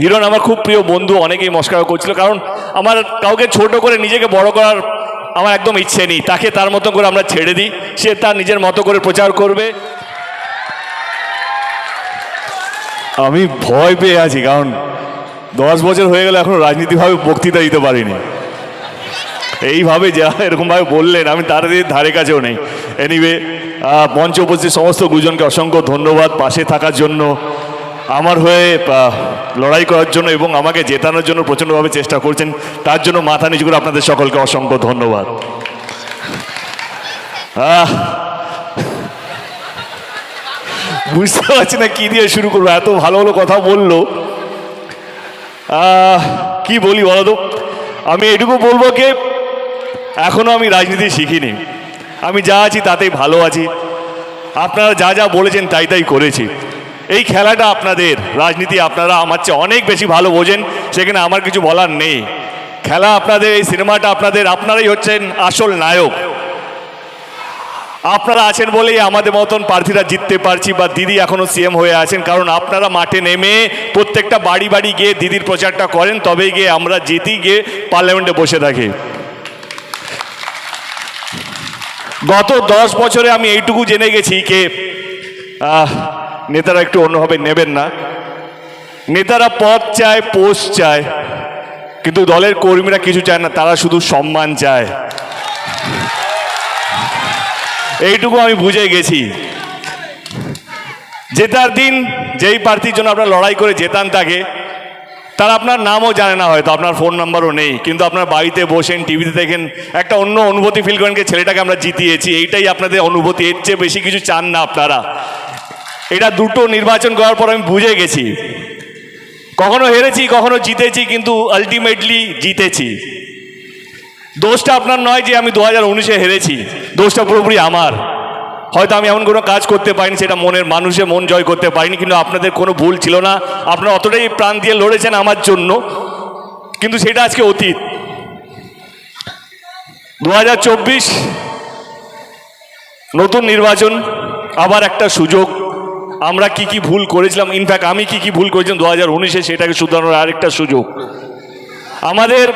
হিরণ আমার খুব প্রিয় বন্ধু, অনেকেই মস্কার করছিল, কারণ আমার কাউকে ছোট করে নিজেকে বড় করার আমার একদম ইচ্ছে নেই। তাকে তার মতো করে আমরা ছেড়ে দিই। সে তার নিজের মতো করে প্রচার করবে। আমি ভয় পেয়ে আছি, কারণ দশ বছর হয়ে গেলে এখন রাজনীতিভাবে বক্তৃতা দিতে পারিনি। এইভাবে যা এরকমভাবে বললেন, আমি তার ধারে কাছেও নেই। এনিওয়ে মঞ্চে উপস্থিত সমস্ত গুজনকে অসংখ্য ধন্যবাদ। পাশে থাকার জন্য আমার হয়ে লড়াই করার জন্য এবং আমাকে জেতানোর জন্য প্রচণ্ডভাবে চেষ্টা করছেন, তার জন্য মাথা নিচু করে আপনাদের সকলকে অসংখ্য ধন্যবাদ। বুঝতে পারছি না কি দিয়ে শুরু করব, এত ভালো ভালো কথা বলল। কি বলি বলো তো? আমি এটুকু বলব কে, এখনও আমি রাজনীতি শিখিনি। আমি যা আছি তাতেই ভালো আছি। আপনারা যা যা বলেছেন তাই তাই করেছি। এই খেলাটা আপনাদের, রাজনীতি আপনারা আমার চেয়ে অনেক বেশি ভালো বোঝেন, সেখানে আমার কিছু বলার নেই। খেলা আপনাদের, এই সিনেমাটা আপনাদের, আপনারাই হচ্ছেন আসল নায়ক। আপনারা আছেন বলেই আমাদের মতন প্রার্থীরা জিততে পারছি বা দিদি এখনও সিএম হয়ে আছেন, কারণ আপনারা মাঠে নেমে প্রত্যেকটা বাড়ি বাড়ি গিয়ে দিদির প্রচারটা করেন তবেই গিয়ে আমরা জিতি গিয়ে পার্লামেন্টে বসে থাকি। গত দশ বছরে আমি এইটুকু জেনে গেছি কে নেতারা একটু অন্যভাবে নেবেন না। নেতারা পদ চায়, পোস্ট চায়, কিন্তু দলের কর্মীরা কিছু চায় না, তারা শুধু সম্মান চায়। এইটুকু আমি বুঝে গেছি। জেতার দিন যেই প্রার্থীর জন্য আপনারা লড়াই করে জেতান তাকে, তার আপনার নামও জানে না হয়তো, আপনার ফোন নাম্বারও নেই, কিন্তু আপনার বাড়িতে বসেন, টিভিতে দেখেন, একটা অন্য অনুভূতি ফিল করেন ছেলেটাকে আমরা জিতিয়েছি, এইটাই আপনাদের অনুভূতি, এর চেয়ে বেশি কিছু চান না আপনারা। এটা দুটো নির্বাচন করার পর আমি বুঝে গেছি। কখনো হেরেছি, কখনো জিতেছি, কিন্তু আলটিমেটলি জিতেছি। দোষটা আপনার নয় যে আমি দু হাজার উনিশে হেরেছি। দোষটা পুরোপুরি আমার। হয়তো আমি এমন কোনো কাজ করতে পারিনি, সেটা মনের মানুষে মন জয় করতে পারিনি, কিন্তু আপনাদের কোনো ভুল ছিল না। আপনারা অতটাই প্রাণ দিয়ে লড়েছেন আমার জন্য, কিন্তু সেটা আজকে অতীত। দু হাজার চব্বিশ, নতুন নির্বাচন, আবার একটা সুযোগ। আমরা কি কি ভুল করেছিলাম? ইনফ্যাক্ট আমি কি কি ভুল করেছিলাম দু হাজার উনিশে সেটাকে শুধরানোর আরেকটা সুযোগ। আমাদের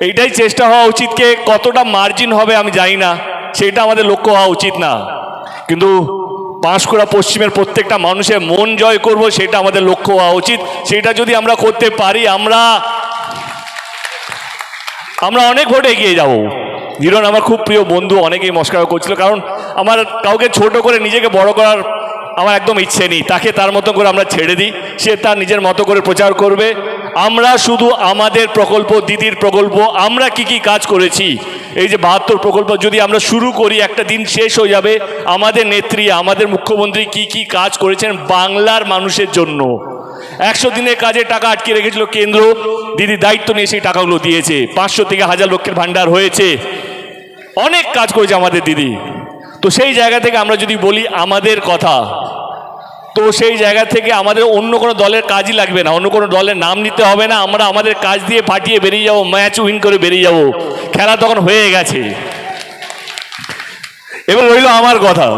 এইটাই চেষ্টা হওয়া উচিত কে কতটা মার্জিন হবে আমি জানি না। সেটা আমাদের লক্ষ্য হওয়া উচিত না। কিন্তু পাঁশকুড়া পশ্চিমের প্রত্যেকটা মানুষের মন জয় করব সেটা আমাদের লক্ষ্য হওয়া উচিত। সেটা যদি আমরা করতে পারি, আমরা আমরা অনেক ভোটে এগিয়ে যাব। হিরণ আমার খুব প্রিয় বন্ধু, অনেকেই মস্কার করছিল। কারণ আমার কাউকে ছোট করে নিজেকে বড় করার আমার একদম ইচ্ছে নেই। তাকে তার মতো করে আমরা ছেড়ে দিই। সে তার নিজের মতো করে প্রচার করবে। আমরা শুধু আমাদের প্রকল্প, দিদির প্রকল্প, আমরা কি কি কাজ করেছি? এই যে বাহাত্তর প্রকল্প, যদি আমরা শুরু করি, একটা দিন শেষ হয়ে যাবে। আমাদের নেত্রী, আমাদের মুখ্যমন্ত্রী কি কি কাজ করেছেন বাংলার মানুষের জন্য। একশো দিনের কাজে টাকা আটকে রেখেছিল কেন্দ্র। দিদি দায়িত্ব নিয়ে সেই টাকাগুলো দিয়েছে। পাঁচশো থেকে হাজার লক্ষের ভান্ডার হয়েছে। অনেক কাজ করেছে আমাদের দিদি। তো সেই জায়গা থেকে আমরা যদি বলি আমাদের কথা, তো সেই জায়গা থেকে আমাদের অন্য কোনো দলের কাজই লাগবে না। অন্য কোনো দলের নাম নিতে হবে না। আমরা আমাদের কাজ দিয়ে ফাটিয়ে বেরিয়ে যাব, ম্যাচ উইন করে বেরিয়ে যাব। খেলা তখন হয়ে গেছে। এবার রইল আমার কথা।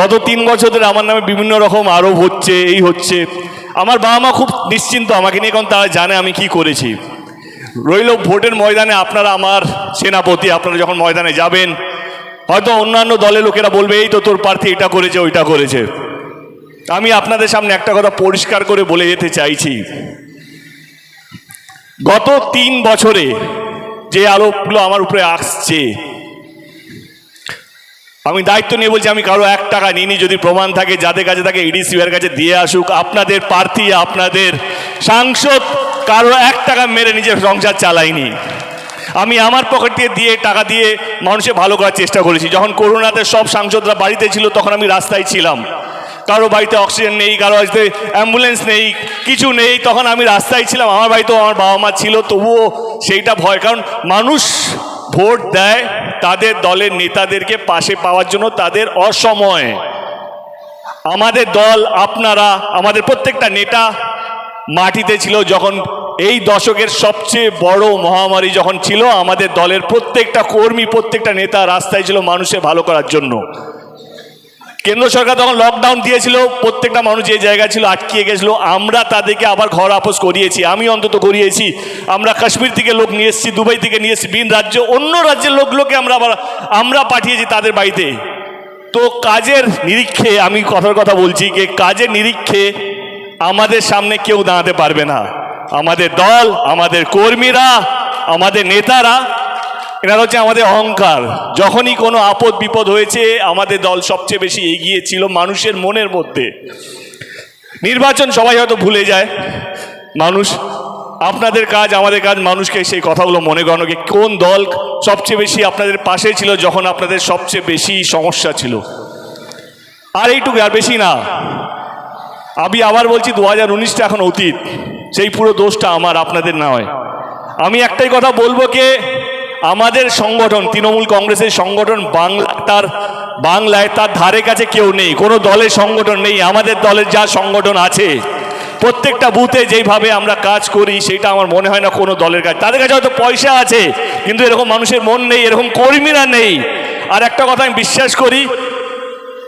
গত তিন বছর ধরে আমার নামে বিভিন্ন রকম আরোপ হচ্ছে, এই হচ্ছে। আমার বাবা মা খুব নিশ্চিন্ত আমাকে নিয়ে, কারণ তারা জানে আমি কি করেছি। রইল ভোটের ময়দানে আপনারা, আমার সেনাপতি, আপনারা যখন ময়দানে যাবেন হয়তো অন্যান্য দলের লোকেরা বলবে, এই তো তোর প্রার্থী এটা করেছে, ওইটা করেছে। আমি আপনাদের সামনে একটা কথা পরিষ্কার করে বলে যেতে চাইছি। গত তিন বছরে যে আলোকগুলো আমার উপরে আসছে, আমি দায়িত্ব নিয়ে বলছি, আমি কারও এক টাকা নিইনি, যদি প্রমাণ থাকে, যাদের কাছে থাকে ইডিসি এর কাছে দিয়ে আসুক, আপনাদের প্রার্থী, আপনাদের সাংসদ, কারও এক টাকা মেরে নিজের সংসার চালাইনি আমি আমার পকেট দিয়ে দিয়ে টাকা দিয়ে মানুষের ভালো করার চেষ্টা করেছি। যখন করোনাতে সব সাংসদরা বাড়িতে ছিল, তখন আমি রাস্তায় ছিলাম। কারও বাড়িতে অক্সিজেন নেই, কারও বাড়িতে অ্যাম্বুলেন্স নেই, কিছু নেই, তখন আমি রাস্তায় ছিলাম। আমার বাড়িতেও আমার বাবা মা ছিল, তবুও সেইটা ভয়। কারণ মানুষ ভোট দেয় তাদের দলের নেতাদেরকে পাশে পাওয়ার জন্য তাদের অসময়। আমাদের দল, আপনারা, আমাদের প্রত্যেকটা নেতা মাটিতে ছিল, যখন এই দশকের সবচেয়ে বড় মহামারী যখন ছিল, আমাদের দলের প্রত্যেকটা কর্মী, প্রত্যেকটা নেতা রাস্তায় ছিল মানুষের ভালো করার জন্য। কেন্দ্র সরকার তখন লকডাউন দিয়েছিল, প্রত্যেকটা মানুষ যে জায়গায় ছিল আটকিয়ে গেছিল, আমরা তাদেরকে আবার ঘর আপোষ করিয়েছি। আমি অন্তত করিয়েছি। আমরা কাশ্মীর থেকে লোক নিয়ে এসেছি, দুবাই থেকে নিয়ে এসেছি, ভিন রাজ্য, অন্য রাজ্যের লোকগুলোকে আমরা আবার, আমরা পাঠিয়েছি তাদের বাড়িতে। তো কাজের নিরীক্ষে, আমি কথার কথা বলছি, যে কাজের নিরীক্ষে আমাদের সামনে কেউ দাঁড়াতে পারবে না। আমাদের দল, আমাদের কর্মীরা, আমাদের নেতারা, এনারা হচ্ছে আমাদের অহংকার। যখনই কোনো আপদ বিপদ হয়েছে, আমাদের দল সবচেয়ে বেশি এগিয়ে ছিল মানুষের মনের মধ্যে। নির্বাচন সবাই হয়তো ভুলে যায়। মানুষ, আপনাদের কাজ, আমাদের কাজ, মানুষকে সেই কথাগুলো মনে করানো যে কোন দল সবচেয়ে বেশি আপনাদের পাশে ছিল যখন আপনাদের সবচেয়ে বেশি সমস্যা ছিল। আর এইটুকু, আর বেশি না। আমি আবার বলছি, দু হাজার উনিশটা এখন অতীত। সেই পুরো দোষটা আমার, আপনাদের নয় আমি একটাই কথা বলব কে, আমাদের সংগঠন, তৃণমূল কংগ্রেসের সংগঠন বাংলা তার, বাংলায় তার ধারে কাছে কেউ নেই, কোনো দলের সংগঠন নেই, আমাদের দলের যা সংগঠন আছে, প্রত্যেকটা বুথে যেইভাবে আমরা কাজ করি, সেটা আমার মনে হয় না কোনো দলের কাছে তাদের কাছে হয়তো পয়সা আছে, কিন্তু এরকম মানুষের মন নেই, এরকম কর্মীরা নেই। আর একটা কথা আমি বিশ্বাস করি,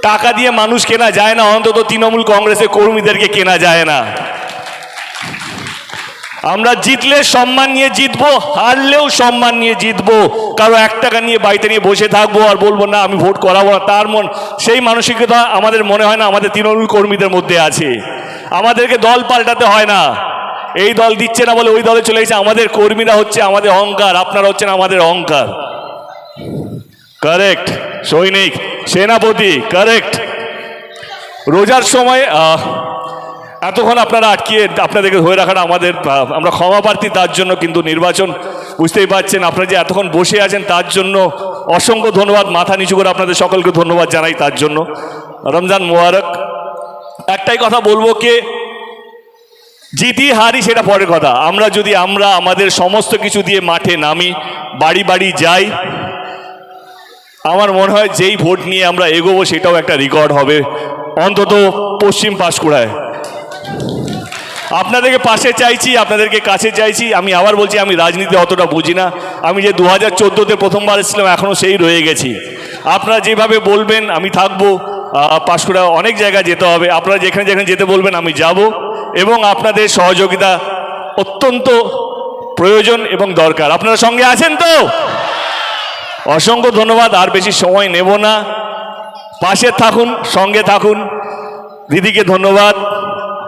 টাকা দিয়ে মানুষ কেনা যায় না, অন্তত তৃণমূল কংগ্রেসের কর্মীদেরকে কেনা যায় না। আমরা জিতলে সম্মান নিয়ে জিতবো, হারলেও সম্মান নিয়ে জিতবো। কারও এক টাকা নিয়ে বাড়িতে নিয়ে বসে থাকব আর বলব, না, আমি ভোট করাবো না। তার মন, সেই মানসিকতা আমাদের মনে হয় না, আমাদের তৃণমূল কর্মীদের মধ্যে আছে। আমাদেরকে দল পাল্টাতে হয় না। এই দল দিচ্ছে না বলে ওই দলে চলে গেছে আমাদের কর্মীরা হচ্ছে আমাদের অহংকার, আপনারা হচ্ছেন আমাদের অহংকার। কারেক্ট সৈনিক, সেনাপতি কারেক্ট রোজার সময় এতক্ষণ আপনারা আটকিয়ে আপনাদেরকে ধরে রাখাটা আমাদের আমরা ক্ষমা প্রার্থী, তার জন্য কিন্তু নির্বাচন। বুঝতেই পারছেন, আপনারা যে এতক্ষণ বসে আছেন, তার জন্য অসংখ্য ধন্যবাদ। মাথা নিচু করে আপনাদের সকলকে ধন্যবাদ জানাই তার জন্য। রমজান মোবারক। একটাই কথা বলব কে? জিতি হারি সেটা পরের কথা। আমরা যদি, আমরা আমাদের সমস্ত কিছু দিয়ে মাঠে নামি, বাড়ি বাড়ি যাই, আমার মনে হয় যেই ভোট নিয়ে আমরা এগোবো সেটাও একটা রেকর্ড হবে। অন্তত পশ্চিম পাঁশকুড়ায়। আপনাদেরকে পাশে চাইছি, আপনাদেরকে কাছে চাইছি। আমি আবার বলছি, আমি রাজনীতি অতটা বুঝি না। আমি যে দু হাজার চোদ্দোতে প্রথমবার এসেছিলাম, এখনও সেই রয়ে গেছি। আপনারা যেভাবে বলবেন, আমি থাকব। পাঁশকুড়া অনেক জায়গায় যেতে হবে। আপনারা যেখানে যেখানে যেতে বলবেন, আমি যাব। এবং আপনাদের সহযোগিতা অত্যন্ত প্রয়োজন এবং দরকার। আপনারা সঙ্গে আছেন তো? অসংখ্য ধন্যবাদ, আর বেশি সময় নেব না। পাশে থাকুন, সঙ্গে থাকুন। দিদিকে ধন্যবাদ।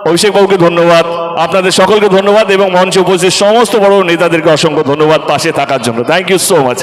অভিষেক বাবুকে ধন্যবাদ। আপনাদের সকলকে ধন্যবাদ এবং মঞ্চে উপস্থিত সমস্ত বড় নেতাদেরকে অসংখ্য ধন্যবাদ পাশে থাকার জন্য। Thank you so much